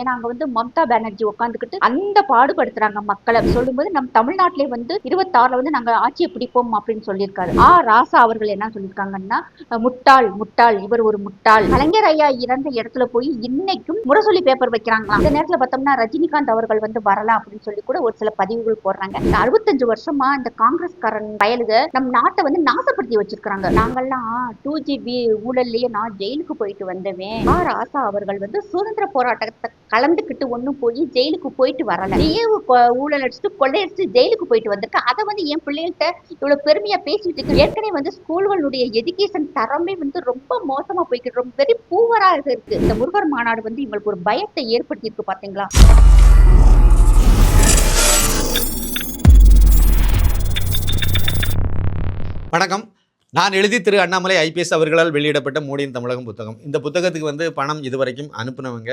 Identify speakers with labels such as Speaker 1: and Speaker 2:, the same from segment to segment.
Speaker 1: ஏன்னா அங்க வந்து மம்தா பானர்ஜி உட்காந்துக்கிட்டு அந்த பாடுபடுத்துறாங்க மக்களை. சொல்லும்போது நம்ம தமிழ்நாட்டிலே வந்து இருபத்தாறுல வந்து நாங்க ஆட்சியை பிடிப்போம் அப்படின்னு சொல்லியிருக்காரு. ஆ. ராசா அவர்கள் என்ன சொல்லியிருக்காங்கன்னா முட்டாள் முட்டாள் இவர் ஒரு முட்டாள். கலைஞர் ஐயா இறந்த இடத்துல போய் இன்னைக்கும் முரசொலி பேப்பர் வைக்கிறாங்களாம். இந்த நேரத்துல பார்த்தோம்னா ரஜினிகாந்த் அவர்கள் வந்து வரலாம் அப்படின்னு சொல்லி கூட ஒரு சில பதிவுகள் போடுறாங்க. இந்த அறுபத்தஞ்சு வருஷமா இந்த காங்கிரஸ்காரன் பயலுக நம் நாட்டை வந்து நாசப்படுத்தி வச்சிருக்காங்க நாங்கெல்லாம் டூ ஜிபி ஊழல்லையே நான் ஜெயிலுக்கு போயிட்டு வந்தவேன். ஆ. ராசா அவர்கள் வந்து சுதந்திர போராட்டத்தை கலந்துக்கிட்டு ஒன்றும் போய் ஜெயிலுக்கு போயிட்டு வரல. நீயே ஊழல் அடிச்சுட்டு கொள்ளையடிச்சு ஜெயிலுக்கு போயிட்டு வந்திருக்க. அதை வந்து என் பிள்ளைகள்கிட்ட இவ்வளோ பெருமையாக பேசிட்டு இருக்கு. ஏற்கனவே வந்து ஸ்கூல்களுடைய எஜுகேஷன் தரமே வந்து ரொம்ப மோசமாக போய்க்கிட்டு ரொம்ப வெரி பூவராக இருக்கு. இந்த முருகர் மாநாடு வந்து இவங்களுக்கு ஒரு பயத்தை ஏற்படுத்தியிருக்கு பார்த்தீங்களா
Speaker 2: வணக்கம். நான் எழுதி திரு அண்ணாமலை ஐபிஎஸ் அவர்களால் வெளியிடப்பட்ட மோடியின் தமிழகம் புத்தகம். இந்த புத்தகத்துக்கு வந்து பணம் இதுவரைக்கும் அனுப்புனவங்க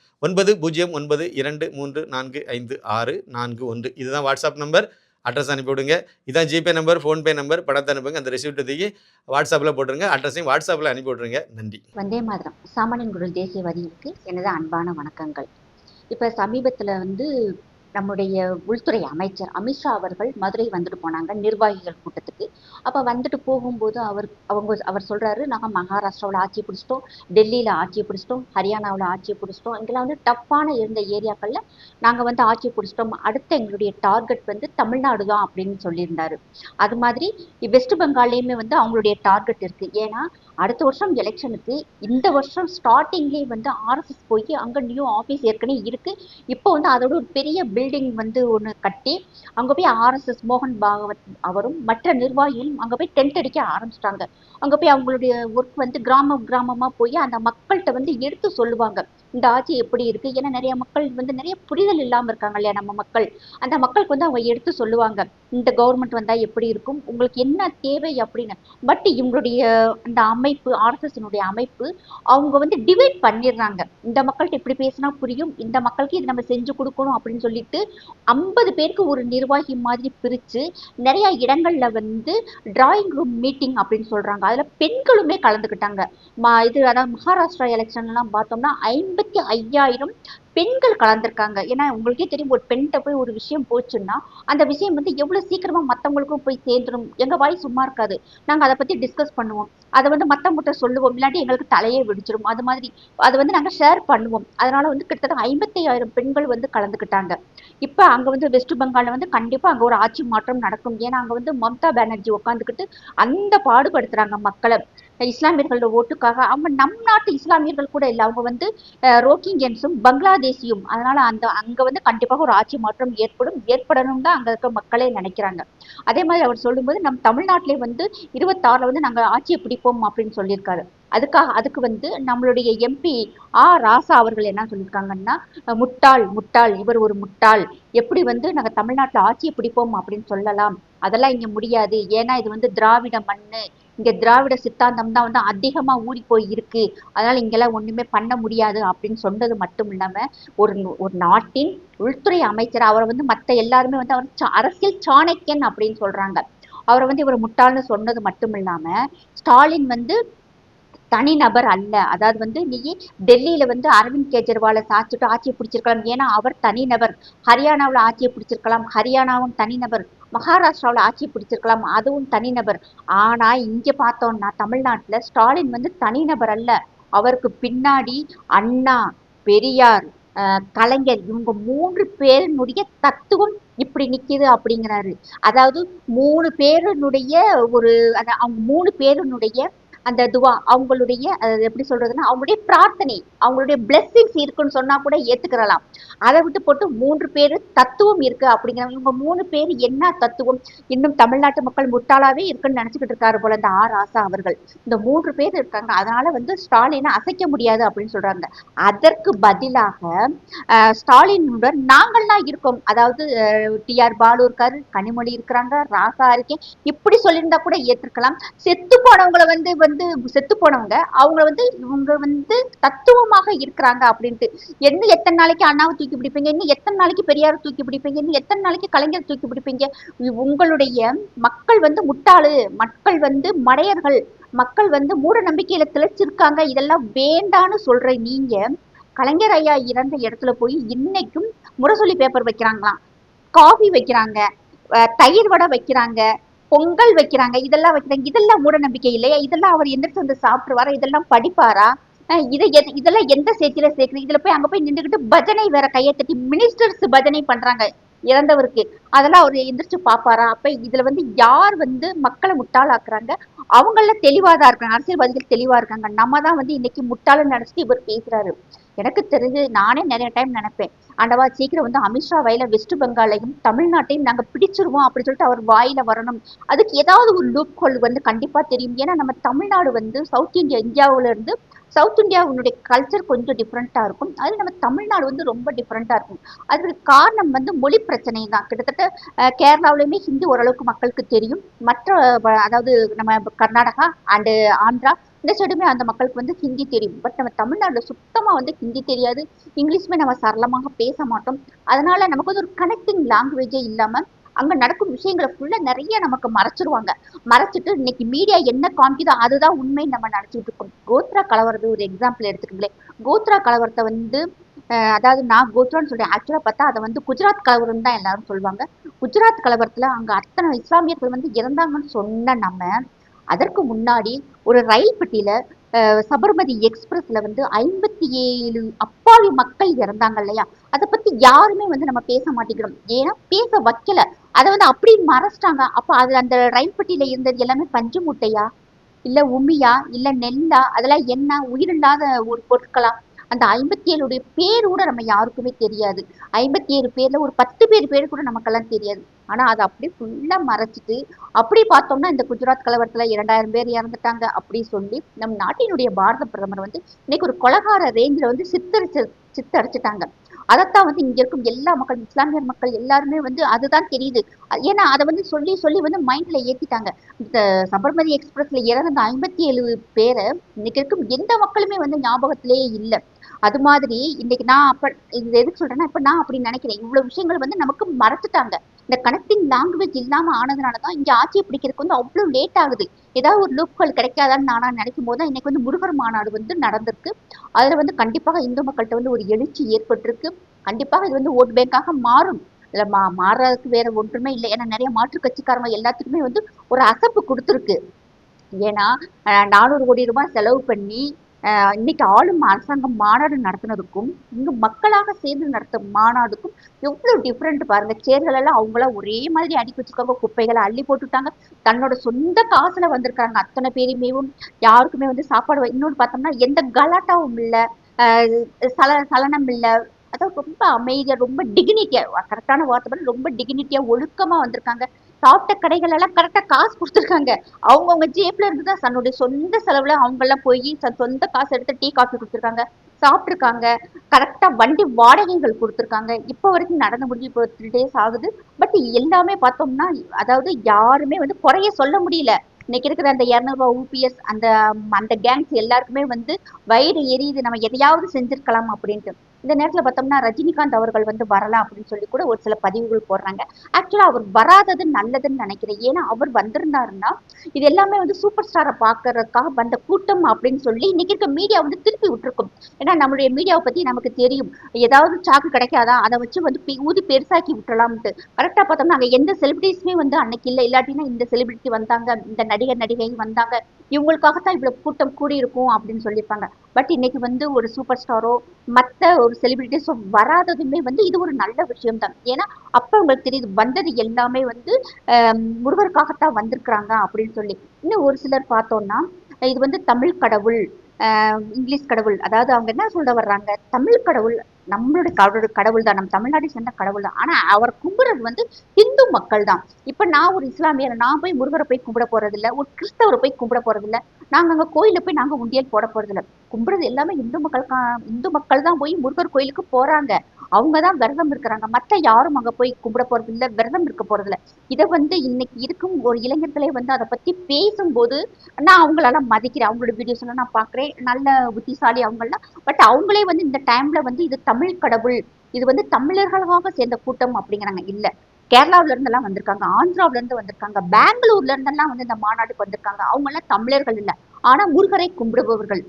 Speaker 2: ஒன்பது பூஜ்ஜியம் ஒன்பது இரண்டு மூன்று நான்கு ஐந்து ஆறு நான்கு ஒன்று. இதுதான் வாட்ஸ்அப் நம்பர். அட்ரஸ் அனுப்பி விடுங்க இதான் ஜிபே நம்பர் ஃபோன்பே நம்பர். பணத்தை அனுப்புங்க. அந்த ரிசிப்ட் தூக்கி வாட்ஸ்அப்பில் போட்டுருங்க. அட்ரஸையும் வாட்ஸ்அப்பில் அனுப்பி விட்ருங்க நன்றி.
Speaker 1: வந்தே மாதிரம். சாமானியன் குரல் தேசியவாதிகளுக்கு எனது அன்பான வணக்கங்கள். இப்போ சமீபத்தில் வந்து நம்முடைய உள்துறை அமைச்சர் அமித்ஷா அவர்கள் மதுரை வந்துட்டு போனாங்க நிர்வாகிகள் கூட்டத்துக்கு. அப்போ வந்துட்டு போகும்போது அவர் அவங்க அவர் சொல்றாரு நாங்கள் மகாராஷ்டிராவில் ஆட்சி பிடிச்சிட்டோம் டெல்லியில் ஆட்சி பிடிச்சிட்டோம் ஹரியானாவில் ஆட்சி பிடிச்சிட்டோம் இங்கெல்லாம் வந்து டஃப்பான இருந்த ஏரியாக்களில் நாங்கள் வந்து ஆட்சி பிடிச்சிட்டோம். அடுத்த எங்களுடைய டார்கெட் வந்து தமிழ்நாடு தான் அப்படின்னு சொல்லியிருந்தாரு. அது மாதிரி வெஸ்ட் பெங்கால்லையுமே வந்து அவங்களுடைய டார்கெட் இருக்கு. ஏன்னா அடுத்த வருஷம் எலெக்ஷனுக்கு இந்த வருஷம் ஸ்டார்டிங்லேயே வந்து ஆர்எஸ்எஸ் போய் அங்கே நியூ ஆஃபீஸ் ஏற்கனவே இருக்குது இப்போ வந்து அதோட ஒரு பெரிய பில்டிங் வந்து ஒன்று கட்டி அங்கே போய் ஆர்எஸ்எஸ் மோகன் பாகவத் அவரும் மற்ற நிர்வாகிகளும் அங்கே போய் டென்ட் அடிக்க ஆரம்பிச்சிட்டாங்க. அங்கே போய் அவங்களுடைய ஒர்க் வந்து கிராமம் கிராமமாக போய் அந்த மக்கள்கிட்ட வந்து எடுத்து சொல்லுவாங்க. இந்த ஆட்சி எப்படி இருக்கு? ஏன்னா நிறைய மக்கள் வந்து நிறைய புரிதல் இல்லாமல் இருக்காங்க இல்லையா நம்ம மக்கள். அந்த மக்களுக்கு வந்து அவங்க எடுத்து சொல்லுவாங்க இந்த கவர்மெண்ட் வந்தால் எப்படி இருக்கும்? உங்களுக்கு என்ன தேவை அப்படின்னு. பட் இவங்களுடைய அந்த அமைப்பு ஆர்எஸ்எஸ்னுடைய அமைப்பு அவங்க வந்து டிவைட் பண்ணிடுறாங்க. இந்த மக்கள்கிட்ட இப்படி பேசினா புரியும். இந்த மக்களுக்கு இது நம்ம செஞ்சு கொடுக்கணும் அப்படின்னு சொல்லிட்டு ஐம்பது பேருக்கு ஒரு நிர்வாகி மாதிரி பிரித்து நிறைய இடங்கள்ல வந்து டிராயிங் ரூம் மீட்டிங் அப்படின்னு சொல்றாங்க. அதுல பெண்களுமே கலந்துக்கிட்டாங்க. மா இது அதாவது மகாராஷ்டிரா எலெக்ஷன்லாம் பார்த்தோம்னா ஐம்பத்தி ஐயாயிரம் பெண்கள் கலந்துருக்காங்க. ஏன்னா உங்களுக்கே தெரியும் ஒரு பெண்கிட்ட போய் ஒரு விஷயம் போச்சுன்னா அந்த விஷயம் வந்து எவ்வளவு சீக்கிரமா மத்தவங்களுக்கும் போய் சேர்ந்துடும் எங்க வாய் சும்மா இருக்காது. நாங்க அதை பத்தி டிஸ்கஸ் பண்ணுவோம். அதை வந்து மத்தவங்ககிட்ட சொல்லுவோம். இல்லாட்டி எங்களுக்கு தலையே வெடிச்சிடும் அது மாதிரி அதை வந்து நாங்க ஷேர் பண்ணுவோம். அதனால வந்து கிட்டத்தட்ட ஐம்பத்தி ஆயிரம் பெண்கள் வந்து கலந்துக்கிட்டாங்க இப்ப அங்க வந்து வெஸ்ட் பெங்கால்ல வந்து கண்டிப்பா அங்க ஒரு ஆட்சி மாற்றம் நடக்கும். ஏன்னா அங்க வந்து மம்தா பானர்ஜி உட்காந்துக்கிட்டு அந்த பாடுபடுத்துறாங்க மக்களை. இஸ்லாமியர்களோட ஓட்டுக்காக. அவங்க நம் நாட்டு இஸ்லாமியர்கள் கூட இல்லை. அவங்க வந்து அஹ், பங்களாதேசியும் அதனால அந்த அங்க வந்து கண்டிப்பாக ஒரு ஆட்சி மாற்றம் ஏற்படும். ஏற்படணும் தான் அங்க இருக்க மக்களே நினைக்கிறாங்க. அதே மாதிரி அவர் சொல்லும்போது நம் தமிழ்நாட்டிலே வந்து இருபத்தாறுல வந்து நாங்கள் ஆட்சியை பிடிப்போம் அப்படின்னு சொல்லியிருக்காரு. அதுக்காக அதுக்கு வந்து நம்மளுடைய எம்பி ஆ ராசா அவர்கள் என்ன சொல்லியிருக்காங்கன்னா முட்டாள் முட்டாள் இவர் ஒரு முட்டாள். எப்படி வந்து நாங்கள் தமிழ்நாட்டில் ஆட்சியை பிடிப்போம் அப்படின்னு சொல்லலாம். அதெல்லாம் இங்கே முடியாது. ஏன்னா இது வந்து திராவிட மண்ணு. இங்கே திராவிட சித்தாந்தம் தான் வந்து அதிகமாக ஊறி போய் இருக்கு. அதனால் இங்கெல்லாம் ஒன்றுமே பண்ண முடியாது அப்படின்னு சொன்னது மட்டும் இல்லாமல் ஒரு ஒரு நாட்டின் உள்துறை அமைச்சர் அவரை வந்து மற்ற எல்லாருமே வந்து அவர் சா- அரசியல் சாணக்கியன் அப்படின்னு சொல்கிறாங்க அவரை வந்து இவர் முட்டாள்னு சொன்னது மட்டும் இல்லாமல் ஸ்டாலின் வந்து தனிநபர் அல்ல. அதாவது வந்து நீ டெல்லியில வந்து அரவிந்த் கெஜ்ரிவாலை சாச்சிட்டு ஆட்சியை பிடிச்சிருக்கலாம். ஏன்னா அவர் தனிநபர். ஹரியானாவில் ஆட்சியை பிடிச்சிருக்கலாம். ஹரியானாவும் தனிநபர். மகாராஷ்டிராவில் ஆட்சி பிடிச்சிருக்கலாம். அதுவும் தனிநபர். ஆனால் இங்கே பார்த்தோம்னா தமிழ்நாட்டில் ஸ்டாலின் வந்து தனிநபர் அல்ல. அவருக்கு பின்னாடி அண்ணா பெரியார் கலைஞர் இவங்க மூன்று பேரினுடைய தத்துவம் இப்படி நிற்கிது அப்படிங்கிறாரு. அதாவது மூணு பேருனுடைய ஒரு அந்த அவங்க மூணு பேருனுடைய அந்த துவா அவங்களுடைய எப்படி சொல்றதுன்னா அவங்களுடைய பிரார்த்தனை அவங்களுடைய பிளெஸ்ஸிங்ஸ் இருக்குன்னு சொன்னா கூட ஏத்துக்கிறலாம். அதை விட்டு போட்டு மூன்று பேரு தத்துவம் இருக்கு அப்படிங்கிற இவங்க மூணு பேர் என்ன தத்துவம்? இன்னும் தமிழ்நாட்டு மக்கள் முட்டாளாவே இருக்குன்னு நினைச்சுக்கிட்டு இருக்காரு போல இந்த ஆர் ஆசா அவர்கள். இந்த மூன்று பேர் இருக்காங்க. அதனால வந்து ஸ்டாலினை அசைக்க முடியாது அப்படின்னு சொல்றாங்க. அதற்கு பதிலாக ஸ்டாலினுடன் நாங்கள்லாம் இருக்கோம். அதாவது டி ஆர் பாலு இருக்காரு கனிமொழி இருக்கிறாங்க ராசா இருக்கேன். இப்படி சொல்லியிருந்தா கூட ஏற்றுக்கலாம் செத்து போனவங்களை வந்து வந்து செத்து போனவங்க அவங்க வந்து இவங்க வந்து தத்துவமாக இருக்கிறாங்க அப்படின்ட்டு. என்ன எத்தனை நாளைக்கு அண்ணாவை தூக்கி பிடிப்பீங்க? இன்னும் எத்தனை நாளைக்கு பெரியாரை தூக்கி பிடிப்பீங்க? இன்னும் எத்தனை நாளைக்கு கலைஞர் தூக்கி பிடிப்பீங்க? உங்களுடைய மக்கள் வந்து முட்டாளு மக்கள் வந்து மடையர்கள் மக்கள் வந்து மூட நம்பிக்கையில திளைச்சிருக்காங்க. இதெல்லாம் வேண்டான்னு சொல்ற நீங்க கலைஞர் ஐயா இறந்த இடத்துல போய் இன்னைக்கும் முரசொலி பேப்பர் வைக்கிறாங்களாம். காஃபி வைக்கிறாங்க தயிர் வடை வைக்கிறாங்க. பொங்கல் வைக்கிறாங்க இதெல்லாம் வைக்கிறாங்க இதெல்லாம் மூட நம்பிக்கை இல்லையா? இதெல்லாம் அவர் எந்திரிச்சு வந்து சாப்பிடுவாரா? இதெல்லாம் படிப்பாரா? இதை இதெல்லாம் எந்த சேர்த்தியில சேர்க்கணும்? இதுல போய் அங்க போய் நின்றுகிட்டு பஜனை வேற கையை தட்டி மினிஸ்டர்ஸ் பஜனை பண்றாங்க. இறந்தவருக்கு. அதெல்லாம் அவர் எந்திரிச்சு பார்ப்பாரா அப்ப இதுல வந்து யார் வந்து மக்களை முட்டாளாக்குறாங்க? அவங்கள தெளிவாதான் இருக்காங்க அரசியல்வாதிகள் தெளிவா இருக்காங்க. நம்ம தான் வந்து இன்னைக்கு முட்டாளன்னு நினைச்சிட்டு இவர் பேசுறாரு. எனக்கு தெரிஞ்சு நானே நிறைய டைம் நினைப்பேன். ஆண்டவா சீக்கிரம் வந்து அமித்ஷா வயல வெஸ்ட் பெங்காலையும் தமிழ்நாட்டையும் நாங்க பிடிச்சிருவோம் அப்படின்னு சொல்லிட்டு அவர் வாயில வரணும். அதுக்கு ஏதாவது ஒரு லூப் ஹோல் வந்து கண்டிப்பா தெரியும். ஏன்னா நம்ம தமிழ்நாடு வந்து சவுத் இந்தியா இந்தியாவில இருந்து சவுத் இந்தியா உன்னுடைய கல்ச்சர் கொஞ்சம் டிஃப்ரெண்ட்டாக இருக்கும். அது நம்ம தமிழ்நாடு வந்து ரொம்ப டிஃப்ரெண்ட்டாக இருக்கும். அதுக்கு காரணம் வந்து மொழி பிரச்சனை தான் கிட்டத்தட்ட கேரளாவிலையுமே ஹிந்தி ஓரளவுக்கு மக்களுக்கு தெரியும். மற்ற அதாவது நம்ம கர்நாடகா அண்டு ஆந்திரா இந்த சைடுமே அந்த மக்களுக்கு வந்து ஹிந்தி தெரியும். பட் நம்ம தமிழ்நாட்டில் சுத்தமாக வந்து ஹிந்தி தெரியாது. இங்கிலீஷுமே நம்ம சரளமாக பேச மாட்டோம். அதனால நமக்கு வந்து ஒரு கனெக்டிங் லாங்குவேஜே இல்லாமல் அங்கே நடக்கும் விஷயங்களை ஃபுல்லாக நிறைய நமக்கு மறைச்சிருவாங்க. மறைச்சிட்டு இன்னைக்கு மீடியா என்ன காமிக்குதோ அதுதான் உண்மை நம்ம நினைச்சிட்டு இருக்கோம். கோத்ரா கலவரது ஒரு எக்ஸாம்பிள் எடுத்துக்கங்களேன் கோத்ரா கலவரத்தை வந்து அதாவது நான் கோத்ரான்னு சொல்றேன். ஆக்சுவலாக பார்த்தா அதை வந்து குஜராத் கலவரம் தான் எல்லாரும் சொல்லுவாங்க. குஜராத் கலவரத்தில் அங்கே அத்தனை இஸ்லாமியர்கள் வந்து இறந்தாங்கன்னு சொன்ன நம்ம அதற்கு முன்னாடி ஒரு ரயில் பெட்டியில சபர்மதி எக்ஸ்பிரஸ்ல வந்து ஐம்பத்தி ஏழு அப்பாவி மக்கள் இறந்தாங்க இல்லையா? அதை பத்தி யாருமே வந்து நம்ம பேச மாட்டேங்கிறோம். ஏன்னா பேச வைக்கல. அதை வந்து அப்படி மறைச்சிட்டாங்க. அப்ப அது அந்த ரயில் பெட்டியில இருந்தது எல்லாமே பஞ்சு மூட்டையா? இல்ல உமியா? இல்ல நெல்லா? அதெல்லாம் என்ன? உயிரில்லாத ஒரு பொருட்களா? அந்த ஐம்பத்தி ஏழுடைய பேர் கூட நம்ம யாருக்குமே தெரியாது. ஐம்பத்தி ஏழு பேர்ல ஒரு பத்து பேர் பேர் கூட நமக்கெல்லாம் தெரியாது. ஆனா அதை அப்படியே ஃபுல்லா மறைச்சிட்டு அப்படி பார்த்தோம்னா இந்த குஜராத் கலவரத்துல இரண்டாயிரம் பேர் இறந்துட்டாங்க அப்படி சொல்லி நம் நாட்டினுடைய பாரத பிரதமர் வந்து இன்னைக்கு ஒரு கொலகார ரேஞ்சில் வந்து சித்தரிச்சு சித்தரிச்சிட்டாங்க. அதைத்தான் வந்து இங்க இருக்கும் எல்லா மக்கள் இஸ்லாமியர் மக்கள் எல்லாருமே வந்து அதுதான் தெரியுது. அது- ஏன்னா அதை வந்து சொல்லி சொல்லி வந்து மைண்ட்ல ஏத்திட்டாங்க. இந்த சபர்மதி எக்ஸ்பிரஸ்ல இறந்த ஐம்பத்தி ஏழு பேரை இன்னைக்கு இருக்கும் எந்த மக்களுமே வந்து ஞாபகத்திலேயே இல்லை. அது மாதிரி இன்னைக்கு நான் அப்ப இது எதுக்கு சொல்றேன்னா இப்ப நான் அப்படி நினைக்கிறேன். இவ்வளவு விஷயங்கள் வந்து நமக்கு மறத்துட்டாங்க. இந்த கனெக்டிங் லாங்குவேஜ் இல்லாம ஆனதுனாலதான் இங்க ஆட்சியை பிடிக்கிறதுக்கு வந்து அவ்வளவு லேட் ஆகுது. ஏதாவது ஒரு லூப்கள் கிடைக்காதான்னு நானா நினைக்கும் போது தான் இன்னைக்கு வந்து முருகர் மாநாடு வந்து நடந்திருக்கு. அதுல வந்து கண்டிப்பாக இந்து மக்கள்கிட்ட வந்து ஒரு எழுச்சி ஏற்பட்டிருக்கு. கண்டிப்பாக இது வந்து ஓட் பேங்காக மாறும். இல்ல மா மாறுறதுக்கு வேற ஒன்றுமே இல்லை. ஏன்னா நிறைய மாற்றுக் கட்சிக்காரங்க எல்லாத்துக்குமே வந்து ஒரு அசப்பு கொடுத்துருக்கு. ஏன்னா நானூறு கோடி ரூபாய் செலவு பண்ணி இன்னைக்கு ஆளும் அரசாங்கம் மாநாடு நடத்துனதுக்கும் இங்கு மக்களாக சேர்ந்து நடத்தும் மாநாடுக்கும் எவ்வளவு டிஃப்ரெண்ட் பாருங்க. சேர்கள் எல்லாம் அவங்களாம் ஒரே மாதிரி அடுக்கி வச்சிருக்காங்க. குப்பைகளை அள்ளி போட்டுட்டாங்க. தன்னோட சொந்த காசுல வந்திருக்காங்க. அத்தனை பேருமேவும் யாருக்குமே வந்து சாப்பாடு இன்னொன்று இன்னொன்னு பார்த்தோம்னா எந்த கலாட்டாவும் இல்லை. சல சலனம் இல்லை. அதாவது ரொம்ப அமைதியா ரொம்ப டிகினிட்டியா கரெக்டான வார்த்தை ரொம்ப டிகினிட்டியா ஒழுக்கமா வந்திருக்காங்க. சாப்பிட்ட கடைகள் எல்லாம் கரெக்டா காசு கொடுத்துருக்காங்க. அவங்கவுங்க ஜேப்ல இருந்து தான் தன்னுடைய சொந்த செலவுல அவங்க எல்லாம் போய் சொந்த காசு எடுத்து டீ காஃபி கொடுத்துருக்காங்க. சாப்பிட்டுருக்காங்க. கரெக்டா வண்டி வாடகைகள் கொடுத்துருக்காங்க. இப்போ வரைக்கும் நடந்து முடிஞ்சு இப்போ த்ரீ டேஸ் ஆகுது. பட் எல்லாமே பார்த்தோம்னா அதாவது யாருமே வந்து குறைய சொல்ல முடியல. இன்னைக்கு இருக்கிற அந்த இரநூறுபா ஊபிஎஸ் அந்த அந்த கேங்ஸ் எல்லாருக்குமே வந்து வயிறு எரியுது. நம்ம எதையாவது செஞ்சிருக்கலாம் அப்படின்ட்டு. இந்த நேரத்துல பார்த்தோம்னா ரஜினிகாந்த் அவர்கள் வந்து வரலாம் அப்படின்னு சொல்லி கூட ஒரு சில பதிவுகள் போடுறாங்க. ஆக்சுவலா அவர் வராதது நல்லதுன்னு நினைக்கிறேன். ஏன்னா அவர் வந்திருந்தாருன்னா இது எல்லாமே வந்து சூப்பர் ஸ்டாரை பார்க்கறதுக்காக வந்த கூட்டம் அப்படின்னு சொல்லி இன்னைக்கு இருக்க மீடியா வந்து திருப்பி விட்டுருக்கும். ஏன்னா நம்மளுடைய மீடியாவை பத்தி நமக்கு தெரியும். ஏதாவது சாக்கு கிடைக்காதா? அதை வச்சு வந்து ஊதி பெருசாக்கி விட்டுறலாம்ட்டு. கரெக்டா பார்த்தோம்னா அங்க எந்த செலிபிரிட்டிஸுமே வந்து அன்னைக்கு இல்லை. இல்லாட்டினா இந்த செலிபிரிட்டி வந்தாங்க இந்த நடிகர் நடிகை வந்தாங்க. இவங்களுக்காகத்தான் இவ்வளவு கூட்டம் கூடியிருக்கும் அப்படின்னு சொல்லியிருப்பாங்க. பட் இன்னைக்கு வந்து ஒரு சூப்பர் ஸ்டாரோ மற்ற ஒரு செலிபிரிட்டிஸோ வராததுமே வந்து இது ஒரு நல்ல விஷயம் தான் ஏன்னா அப்ப உங்களுக்கு தெரியுது வந்தது எல்லாமே வந்து முருகருக்காகத்தான் வந்திருக்கிறாங்க அப்படின்னு சொல்லி. இன்னும் ஒரு சிலர் பார்த்தோம்னா இது வந்து தமிழ் கடவுள் இங்கிலீஷ் கடவுள். அதாவது அவங்க என்ன சொல்ல வர்றாங்க? தமிழ் கடவுள் நம்மளுடைய கடவுள் கடவுள் தான். நம்ம தமிழ்நாட்டை சேர்ந்த கடவுள் தான். ஆனா அவர் கும்பிடுறது வந்து இந்து மக்கள் தான். இப்ப நான் ஒரு இஸ்லாமியர். நான் போய் முருகரை போய் கும்பிட போறது இல்ல ஒரு கிறிஸ்தவரை போய் கும்பிட போறது இல்ல நாங்க அங்க கோயில போய் நாங்க உண்டியல் போட போறது இல்ல கும்பிடுறது எல்லாமே இந்து மக்கள் இந்து மக்கள் தான் போய் முருகர் கோயிலுக்கு போறாங்க. அவங்க தான் விரதம் இருக்கிறாங்க. மத்த யாரும் அங்க போய் கும்பிட போறது இல்ல விரதம் இருக்க போறது இல்ல. இதை வந்து இன்னைக்கு இருக்கும் ஒரு இளைஞர்களே வந்து அதை பத்தி பேசும்போது நான் அவங்களெல்லாம் மதிக்கிறேன். அவங்களோட வீடியோஸ் எல்லாம் நான் பாக்குறேன் நல்ல புத்திசாலி அவங்கெல்லாம் பட் அவங்களே வந்து இந்த டைம்ல வந்து இது தமிழ் கடவுள் இது வந்து தமிழர்களாக சேர்ந்த கூட்டம் அப்படிங்கிறாங்க. இல்ல. கேரளாவில இருந்து எல்லாம் வந்திருக்காங்க. ஆந்திராவில இருந்து வந்திருக்காங்க. பெங்களூர்ல இருந்தெல்லாம் வந்து இந்த மாநாட்டுக்கு வந்திருக்காங்க. அவங்க எல்லாம் தமிழர்கள் இல்ல. ஆனா முருகரை கும்பிடுபவர்கள்.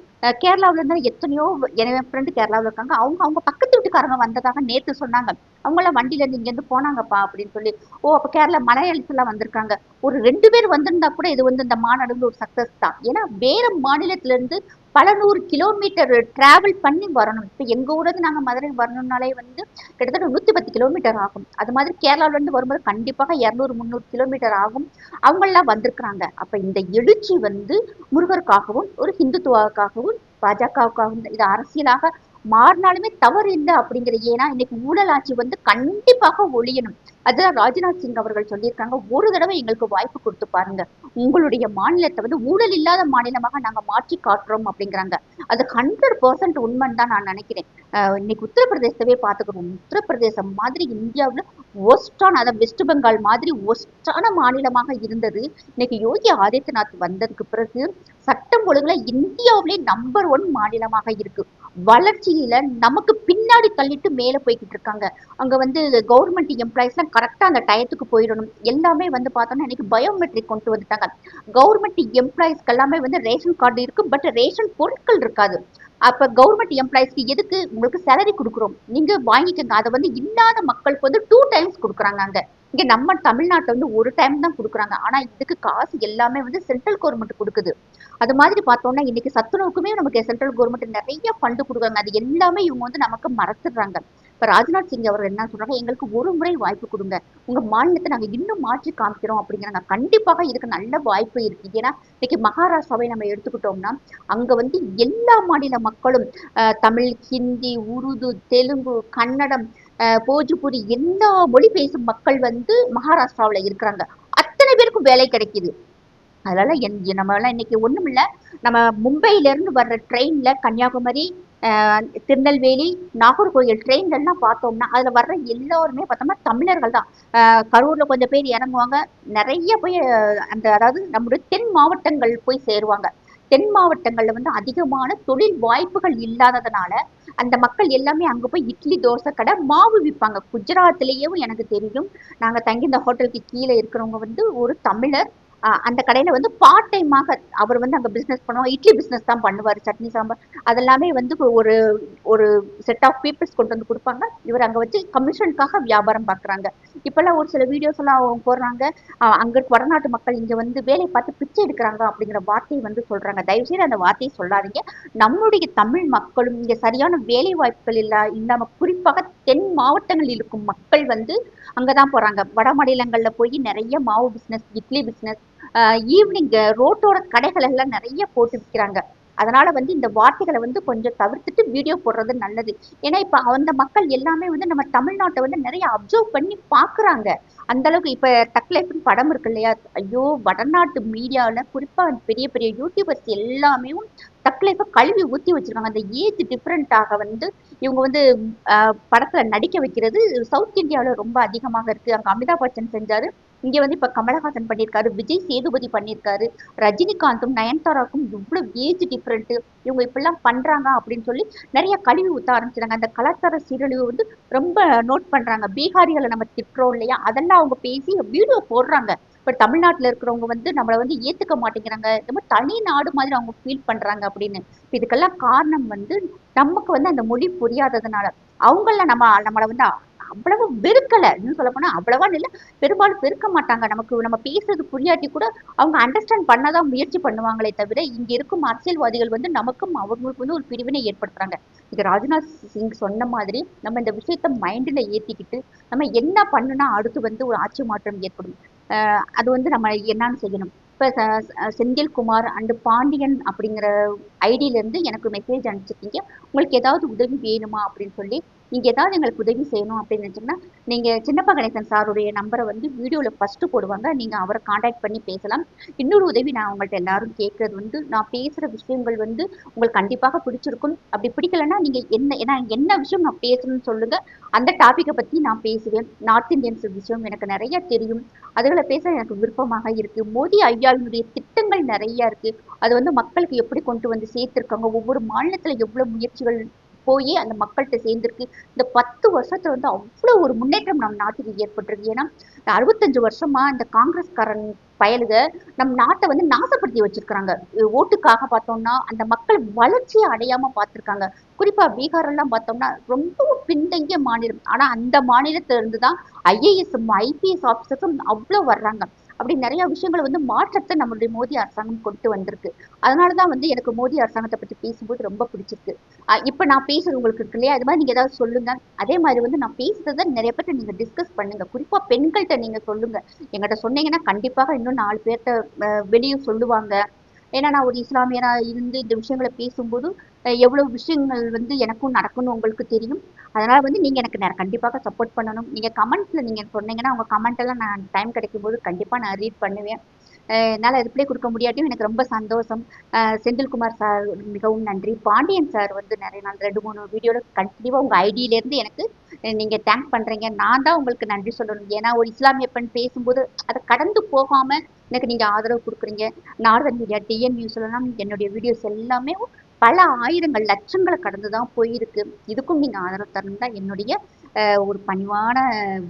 Speaker 1: கேரளாவில இருந்து எத்தனையோ என் ஃப்ரெண்டு கேரளாவில் இருக்காங்க. அவங்க அவங்க பக்கத்து வீட்டுக்காரங்க வந்ததாக நேத்து சொன்னாங்க. அவங்க எல்லாம் இங்கேருந்து இருந்து இங்க இருந்து போனாங்கப்பா அப்படின்னு சொல்லி. ஓ அப்ப கேரளா மலையாளிஸ் எல்லாம் வந்திருக்காங்க. ஒரு ரெண்டு பேர் வந்திருந்தா கூட இது வந்து இந்த மாநாடுங்கிற ஒரு சக்சஸ் தான். ஏன்னா வேற மாநிலத்துல இருந்து பல நூறு கிலோமீட்டர் டிராவல் பண்ணி வரணும். இப்போ எங்கள் ஊரது நாங்கள் மதுரை வரணும்னாலே வந்து கிட்டத்தட்ட நூற்றி பத்து கிலோமீட்டர் ஆகும். அது மாதிரி கேரளாவிலேருந்து வரும்போது கண்டிப்பாக இரநூறு முந்நூறு கிலோமீட்டர் ஆகும். அவங்க வந்திருக்கிறாங்க. அப்போ இந்த எழுச்சி வந்து முருகருக்காகவும் ஒரு ஹிந்துத்துவாவுக்காகவும் பாஜகவுக்காகவும் இது அரசியலாக மாறினாலுமே தவறு இல்லை அப்படிங்கிற ஏன்னா இன்னைக்கு ஊழல் ஆட்சி வந்து கண்டிப்பாக ஒழியணும். அதுதான் ராஜ்நாத் சிங் அவர்கள் சொல்லியிருக்காங்க. ஒரு தடவை எங்களுக்கு வாய்ப்பு கொடுத்து பாருங்க. உங்களுடைய மாநிலத்தை வந்து ஊழல் இல்லாத மாநிலமாக நாங்க மாற்றி காட்டுறோம் அப்படிங்கிறாங்க. அது ஹண்ட்ரட் பர்சன்ட் உண்மைன்னு தான் நான் நினைக்கிறேன். அஹ் இன்னைக்கு உத்தரப்பிரதேசத்தவே பாத்துக்கணும் உத்தரப்பிரதேசம் மாதிரி இந்தியாவில் ஒஸ்டான அதாவது வெஸ்ட் பெங்கால் மாதிரி ஒஸ்டான மாநிலமாக இருந்தது. இன்னைக்கு யோகி ஆதித்யநாத் வந்ததுக்கு பிறகு சட்டம் ஒழுங்குல இந்தியாவிலே நம்பர் ஒன் மாநிலமாக இருக்கு. வளர்ச்சியில நமக்கு பின்னாடி தள்ளிட்டு மேல போய்கிட்டு இருக்காங்க. அங்க வந்து கவர்மெண்ட் எம்ப்ளாயிஸ் எல்லாம் கரெக்டா அந்த டயத்துக்கு போயிடணும். எல்லாமே வந்து பார்த்தோம்னா இன்னைக்கு பயோமெட்ரிக் கொண்டு வந்துட்டாங்க. கவர்மெண்ட் எம்ப்ளாயிஸ்க்கு எல்லாமே வந்து ரேஷன் கார்டு இருக்கு பட் ரேஷன் பொருட்கள் இருக்காது. அப்ப கவர்மெண்ட் எம்ப்ளாயிஸ்க்கு எதுக்கு உங்களுக்கு சேலரி கொடுக்குறோம்? நீங்க வாங்கிக்கோங்க அதை வந்து இல்லாத மக்களுக்கு வந்து டூ டைம்ஸ் கொடுக்குறாங்க அங்க. இங்க நம்ம தமிழ்நாட்டில் வந்து ஒரு டைம் தான் கொடுக்குறாங்க. ஆனா இதுக்கு காசு எல்லாமே வந்து சென்ட்ரல் கவர்மெண்ட் கொடுக்குது. அது மாதிரி பார்த்தோம்னா இன்னைக்கு சத்துணவுக்குமே நமக்கு சென்ட்ரல் கவர்மெண்ட் நிறைய ஃபண்டு கொடுக்குறாங்க. அது எல்லாமே இவங்க வந்து நமக்கு மறந்துடுறாங்க இப்ப ராஜ்நாத் சிங் அவர் என்ன சொல்றாங்க? எங்களுக்கு ஒரு முறை வாய்ப்பு கொடுங்க. உங்க மாநிலத்தை நாங்க இன்னும் மாற்றி காமிக்கிறோம் அப்படிங்கிறாங்க கண்டிப்பாக இதுக்கு நல்ல வாய்ப்பு இருக்கு. ஏன்னா இன்னைக்கு மகாராஷ்டிராவை நம்ம எடுத்துக்கிட்டோம்னா அங்க வந்து எல்லா மாநில மக்களும் தமிழ் ஹிந்தி உருது தெலுங்கு கன்னடம் அஹ், எல்லா மொழி பேசும் மக்கள் வந்து மகாராஷ்டிராவுல இருக்கிறாங்க. அத்தனை பேருக்கும் வேலை கிடைக்குது. அதனால என் நம்ம எல்லாம் இன்னைக்கு ஒண்ணும் இல்ல நம்ம மும்பையில இருந்து வர்ற ட்ரெயின்ல கன்னியாகுமரி திருநெல்வேலி நாகர்கோயில் ட்ரெயின்கள்லாம் பார்த்தோம்னா அதில் வர்ற எல்லாருமே பார்த்தோம்னா தமிழர்கள் தான். கரூரில் கொஞ்சம் பேர் இறங்குவாங்க. நிறைய போய் அந்த அதாவது நம்முடைய தென் மாவட்டங்கள் போய் சேருவாங்க. தென் மாவட்டங்களில் வந்து அதிகமான தொழில் வாய்ப்புகள் இல்லாததுனால அந்த மக்கள் எல்லாமே அங்கே போய் இட்லி தோசை கடை மாவு விற்பாங்க. குஜராத்லேயும் எனக்கு தெரியும். நாங்கள் தங்கி இந்த ஹோட்டலுக்கு கீழே இருக்கிறவங்க வந்து ஒரு தமிழர் அந்த கடையில வந்து பார்ட் டைமாக அவர் வந்து அங்க பிஸ்னஸ் பண்ணுவாங்க. இட்லி பிஸ்னஸ் தான் பண்ணுவார். சட்னி சாம்பார் அதெல்லாமே வந்து ஒரு ஒரு செட் ஆஃப் பீப்புள்ஸ் கொண்டு வந்து கொடுப்பாங்க. இவர் அங்க வச்சு கமிஷனுக்காக வியாபாரம் பார்க்குறாங்க. இப்பெல்லாம் ஒரு சில வீடியோஸ் எல்லாம் அவங்க போடுறாங்க. அங்கே அங்க வடநாட்டு மக்கள் இங்கே வந்து வேலை பார்த்து பிச்சை எடுக்கிறாங்க அப்படிங்கிற வார்த்தையை வந்து சொல்றாங்க. தயவுசெய்து அந்த வார்த்தையை சொல்லாதீங்க. நம்முடைய தமிழ் மக்களும் இங்கே சரியான வேலை வாய்ப்புகள் இல்லை இல்லாமல் குறிப்பாக தென் மாவட்டங்களில் இருக்கும் மக்கள் வந்து அங்கதான் போறாங்க. வட மாநிலங்கள்ல போய் நிறைய மாவு பிசினஸ் இட்லி பிசினஸ் ஈவினிங் ரோட்டோட கடைகள் எல்லாம் நிறைய போட்டு விற்கிறாங்க அதனால வந்து இந்த வார்த்தைகளை வந்து கொஞ்சம் தவிர்த்துட்டு வீடியோ போடுறது நல்லது. ஏன்னா இப்ப அந்த மக்கள் எல்லாமே வந்து நம்ம தமிழ்நாட்டை வந்து நிறைய அப்சர்வ் பண்ணி பாக்குறாங்க அந்த அளவுக்கு இப்ப தக்லைஃப்னு படம் இருக்கு இல்லையா? ஐயோ வடநாட்டு மீடியாவில் குறிப்பா பெரிய பெரிய யூடியூபர்ஸ் எல்லாமே தக்லைஃபை கழுவி ஊத்தி வச்சிருக்காங்க. அந்த ஏஜ் டிஃப்ரெண்ட்டாக வந்து இவங்க வந்து ஆஹ் படத்துல நடிக்க வைக்கிறது சவுத் இந்தியாவில ரொம்ப அதிகமாக இருக்கு. அங்க அமிதாப் பச்சன் செஞ்சாரு. இங்க வந்து இப்ப கமலஹாசன் பண்ணியிருக்காரு விஜய் சேதுபதி பண்ணியிருக்காரு ரஜினிகாந்தும் நயன்தாராக்கும் இவ்வளவு ஏஜ் டிஃப்ரெண்ட் இவங்க இப்படிலாம் பண்றாங்க அப்படின்னு சொல்லி நிறைய கழிவு ஊத்த ஆரம்பிச்சிட்டாங்க. அந்த கலாச்சார சீரழிவு வந்து ரொம்ப நோட் பண்றாங்க. பீகாரிகளை நம்ம திட்டுறோம் இல்லையா? அதெல்லாம் அவங்க பேசி வீடியோ போடுறாங்க. இப்போ தமிழ்நாட்டில் இருக்கிறவங்க வந்து நம்மளை வந்து ஏத்துக்க மாட்டேங்கிறாங்க. ரொம்ப மாதிரி தனி நாடு மாதிரி அவங்க ஃபீல் பண்றாங்க அப்படின்னு. இதுக்கெல்லாம் காரணம் வந்து நமக்கு வந்து அந்த மொழி புரியாததுனால. அவங்கள நம்ம நம்மளை வந்து அவ்வளவு வெறுக்கலை இன்னும் சொல்ல போனால் அவ்வளவா இல்லை பெரும்பாலும் வெறுக்க மாட்டாங்க. நமக்கு நம்ம பேசுறது புரியாட்டி கூட அவங்க அண்டர்ஸ்டாண்ட் பண்ணதான் முயற்சி பண்ணுவாங்களே தவிர இங்க இருக்கும் அரசியல்வாதிகள் வந்து நமக்கும் அவங்களுக்கு வந்து ஒரு பிரிவினை ஏற்படுத்துறாங்க. இது ராஜ்நாத் சிங் சொன்ன மாதிரி நம்ம இந்த விஷயத்த மைண்ட்ல ஏத்திக்கிட்டு நம்ம என்ன பண்ணுனா அடுத்து வந்து ஒரு ஆட்சி மாற்றம் ஏற்படும். அஹ் அது வந்து நம்ம என்னன்னு செய்யணும். இப்ப செந்தில்குமார் அண்டு பாண்டியன் அப்படிங்கிற ஐடியில இருந்து எனக்கு மெசேஜ் அனுப்பிச்சிருக்கீங்க. உங்களுக்கு ஏதாவது உதவி வேணுமா அப்படின்னு சொல்லி நீங்கள் ஏதாவது எங்களுக்கு உதவி செய்யணும் அப்படின்னு நினைச்சீங்கன்னா நீங்கள் சின்னப்ப கணேசன் சாருடைய நம்பரை வந்து வீடியோவில் ஃபஸ்ட்டு போடுவாங்க. நீங்கள் அவரை காண்டாக்ட் பண்ணி பேசலாம். இன்னொரு உதவி நான் உங்கள்கிட்ட எல்லாரும் கேட்குறது வந்து நான் பேசுகிற விஷயங்கள் வந்து உங்களுக்கு கண்டிப்பாக பிடிச்சிருக்கும். அப்படி பிடிக்கலன்னா நீங்கள் என்ன ஏன்னா என்ன விஷயம் நான் பேசணும்னு சொல்லுங்கள் அந்த டாப்பிக்கை பற்றி நான் பேசுவேன். நார்த் இந்தியன்ஸ் விஷயம் எனக்கு நிறைய தெரியும். அதுகளை பேச எனக்கு விருப்பமாக இருக்குது மோடி ஐயாவினுடைய திட்டங்கள் நிறையா இருக்குது அது வந்து மக்களுக்கு எப்படி கொண்டு வந்து சேர்த்துருக்காங்க? ஒவ்வொரு மாநிலத்தில் எவ்வளோ முயற்சிகள் போய் அந்த மக்கள்கிட்ட சேர்ந்துருக்கு. இந்த பத்து வருஷத்துல வந்து அவ்வளவு ஒரு முன்னேற்றம் நம் நாட்டுக்கு ஏற்பட்டிருக்கு. ஏன்னா இந்த அறுபத்தஞ்சு வருஷமா இந்த காங்கிரஸ்காரன் பயலுக நம் நாட்டை வந்து நாசப்படுத்தி வச்சிருக்காங்க ஓட்டுக்காக பார்த்தோம்னா அந்த மக்கள் வளர்ச்சியை அடையாம பார்த்திருக்காங்க. குறிப்பா பீகார் எல்லாம் பார்த்தோம்னா ரொம்ப பின்தங்கிய மாநிலம். ஆனா அந்த மாநிலத்திலிருந்து தான் ஐஏஎஸ் ஐபிஎஸ் ஆஃபீஸர்ஸும் அவ்வளவு வர்றாங்க. அப்படி நிறைய விஷயங்களை வந்து மாற்றத்தை நம்மளுடைய மோடி அரசாங்கம் கொண்டு வந்திருக்கு. அதனாலதான் வந்து எனக்கு மோடி அரசாங்கத்தை பத்தி பேசும்போது ரொம்ப பிடிச்சிருக்கு. இப்ப நான் பேசுறது உங்களுக்கு இருக்கு இல்லையா? அது மாதிரி நீங்க ஏதாவது சொல்லுங்க. அதே மாதிரி வந்து நான் பேசுறத நிறைய பேர்ட்ட நீங்க டிஸ்கஸ் பண்ணுங்க. குறிப்பா பெண்கள்கிட்ட நீங்க சொல்லுங்க. எங்கிட்ட சொன்னீங்கன்னா கண்டிப்பாக இன்னும் நாலு பேர்கிட்ட வெளியும் சொல்லுவாங்க. ஏன்னா நான் ஒரு இஸ்லாமியனா இருந்து இந்த விஷயங்களை பேசும்போது எவ்வளோ எவ்வளவு விஷயங்கள் வந்து எனக்கும் நடக்கும்னு உங்களுக்கு தெரியும். அதனால வந்து நீங்க எனக்கு நான் கண்டிப்பாக சப்போர்ட் பண்ணணும். நீங்க கமெண்ட்ஸ்ல நீங்க சொன்னீங்கன்னா உங்க கமெண்ட் எல்லாம் நான் டைம் கிடைக்கும் போது கண்டிப்பா நான் ரீட் பண்ணுவேன். என்னால் ரிப்ளை கொடுக்க முடியாட்டியும் எனக்கு ரொம்ப சந்தோஷம். செந்தில்குமார் சார் மிகவும் நன்றி. பாண்டியன் சார் வந்து நிறைய நாள் ரெண்டு மூணு வீடியோவில் கண்டிப்பாக உங்க ஐடியிலேருந்து எனக்கு நீங்க தேங்க் பண்றீங்க. நான் தான் உங்களுக்கு நன்றி சொல்லணும். ஏன்னா ஒரு இஸ்லாமிய பெண் பேசும்போது அதை கடந்து போகாம எனக்கு நீங்க ஆதரவு கொடுக்குறீங்க. நார்தன் மீடியா டிஎன் நியூஸ்லாம் என்னுடைய வீடியோஸ் எல்லாமே பல ஆயிரங்கள் லட்சங்களை கடந்து தான் போயிருக்கு. இதுக்கும் நீங்கள் ஆதரவு தரணும் தான் என்னுடைய ஒரு பணிவான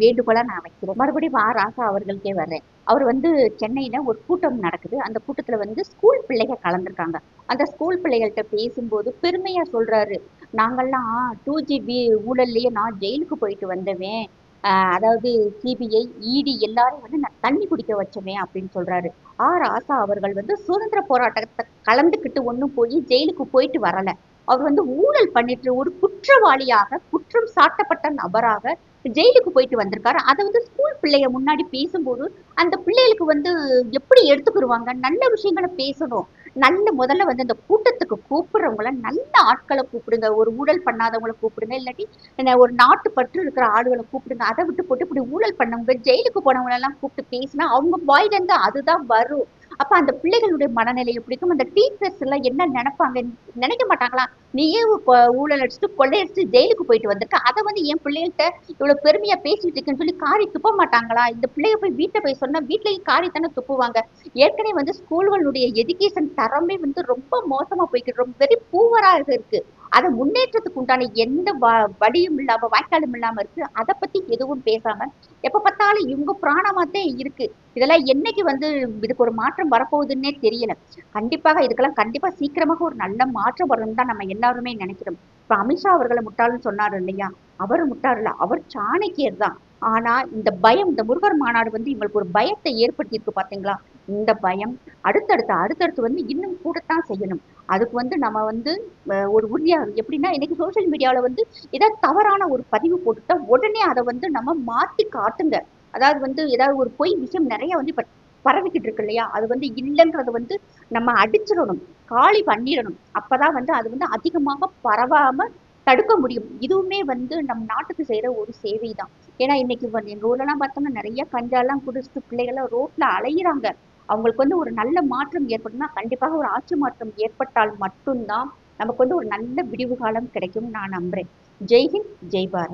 Speaker 1: வேண்டுகோளாக நான் வைக்கிறேன். மறுபடியும் வா ராசா அவர்களுக்கே வர்றேன். அவர் வந்து சென்னையில் ஒரு கூட்டம் நடக்குது. அந்த கூட்டத்தில் வந்து ஸ்கூல் பிள்ளைங்க கலந்துருக்காங்க. அந்த ஸ்கூல் பிள்ளைகள்கிட்ட பேசும்போது பெருமையாக சொல்கிறாரு நாங்கெல்லாம் டூ ஜிபி ஊழல்லையே நான் ஜெயிலுக்கு போயிட்டு வந்தவேன். அதாவது சிபிஐ இடி எல்லாரையும் வந்து நான் தண்ணி குடிக்க வச்சோமே அப்படின்னு சொல்றாரு. ஆர் ஆசா அவர்கள் வந்து சுதந்திர போராட்டத்தை கலந்துக்கிட்டு ஒண்ணும் போய் ஜெயிலுக்கு போயிட்டு வரல. அவர் வந்து ஊழல் பண்ணிட்டு ஒரு குற்றவாளியாக குற்றம் சாட்டப்பட்ட நபராக ஜெயிலுக்கு போயிட்டு வந்திருக்காரு. அதை வந்து ஸ்கூல் பிள்ளைய முன்னாடி பேசும்போது அந்த பிள்ளைகளுக்கு வந்து எப்படி எடுத்துக்கிடுவாங்க நல்ல விஷயங்களை பேசணும். நல்ல முதல்ல வந்து இந்த கூட்டத்துக்கு கூப்பிடுறவங்கள நல்ல ஆட்களை கூப்பிடுங்க. ஒரு ஊழல் பண்ணாதவங்களை கூப்பிடுங்க. இல்லாட்டி ஒரு நாட்டு பற்று இருக்கிற ஆடுகளை கூப்பிடுங்க. அதை விட்டு போட்டு இப்படி ஊழல் பண்ணவங்க ஜெயிலுக்கு போனவங்களெல்லாம் கூப்பிட்டு பேசினா அவங்க வாயிலேருந்து அதுதான் வரும். அப்ப அந்த பிள்ளைகளுடைய மனநிலை எப்படி இருக்கும் அந்த டீச்சர்ஸ் எல்லாம் என்ன நினைப்பாங்க? நினைக்க மாட்டாங்களா? நீயே ஊழல் அடிச்சுட்டு கொள்ளையடிச்சு ஜெயிலுக்கு போயிட்டு வந்திருக்க. அதை வந்து என் பிள்ளைகள்கிட்ட இவ்வளவு பெருமையா பேசிட்டு இருக்குன்னு சொல்லி காரி துப்ப மாட்டாங்களா? இந்த பிள்ளைய போய் வீட்டை போய் சொன்னா வீட்லயும் காரி தானே துப்புவாங்க. ஏற்கனவே வந்து ஸ்கூல்களுடைய எஜுகேஷன் தரமே வந்து ரொம்ப மோசமா போய்க்கிட்டு ரொம்ப வெரி பூவரா இருக்கு. அதை முன்னேற்றத்துக்கு உண்டான எந்த வ- வழியும் இல்லாம வாய்க்காலும் இல்லாம இருக்கு. அதை பத்தி எதுவும் பேசாம எப்ப பார்த்தாலும் இவங்க பிராணமாத்தே இருக்கு. இதெல்லாம் என்னைக்கு வந்து இதுக்கு ஒரு மாற்றம் வரப்போகுதுன்னே தெரியல. கண்டிப்பாக இதுக்கெல்லாம் கண்டிப்பா சீக்கிரமாக ஒரு நல்ல மாற்றம் வரும்னு தான் நம்ம எல்லாருமே நினைக்கிறோம். இப்ப அமித்ஷா அவர்களை முட்டாளுன்னு சொன்னாரு இல்லையா? அவர் முட்டாருல அவர் சாணக்கியர் தான். ஆனா இந்த பயம் இந்த முருகர் மாநாடு வந்து இவங்களுக்கு ஒரு பயத்தை ஏற்படுத்தியிருக்கு பாத்தீங்களா? இந்த பயம் அடுத்தடுத்து அடுத்தடுத்து வந்து இன்னும் கூடத்தான் செய்யணும். அதுக்கு வந்து நம்ம வந்து ஒரு உறுதியா எப்படின்னா இன்னைக்கு சோசியல் மீடியால வந்து ஏதாவது தவறான ஒரு பதிவு போட்டுட்டா உடனே அதை வந்து நம்ம மாத்தி காட்டுங்க. அதாவது வந்து ஏதாவது ஒரு பொய் விஷயம் நிறைய வந்து இப்போ பரவிக்கிட்டு இருக்கு இல்லையா? அது வந்து இல்லைன்றத வந்து நம்ம அடிச்சிடணும். காலி பண்ணிடணும். அப்பதான் வந்து அது வந்து அதிகமாக பரவாம தடுக்க முடியும். இதுவுமே வந்து நம் நாட்டுக்கு செய்யற ஒரு சேவை தான் ஏன்னா இன்னைக்கு எங்க ஊர்ல எல்லாம் பார்த்தோம்னா நிறைய கஞ்சாலாம் குடிச்சிட்டு பிள்ளைகள்லாம் ரோட்ல அலையிறாங்க. அவங்களுக்கு வந்து ஒரு நல்ல மாற்றம் ஏற்படும்னா கண்டிப்பாக ஒரு ஆட்சி மாற்றம் ஏற்பட்டால் மட்டும்தான் நமக்கு வந்து ஒரு நல்ல விடிவு காலம் கிடைக்கும்னு நான் நம்புறேன். ஜெய்ஹிந்த் ஜெய் பாரத்.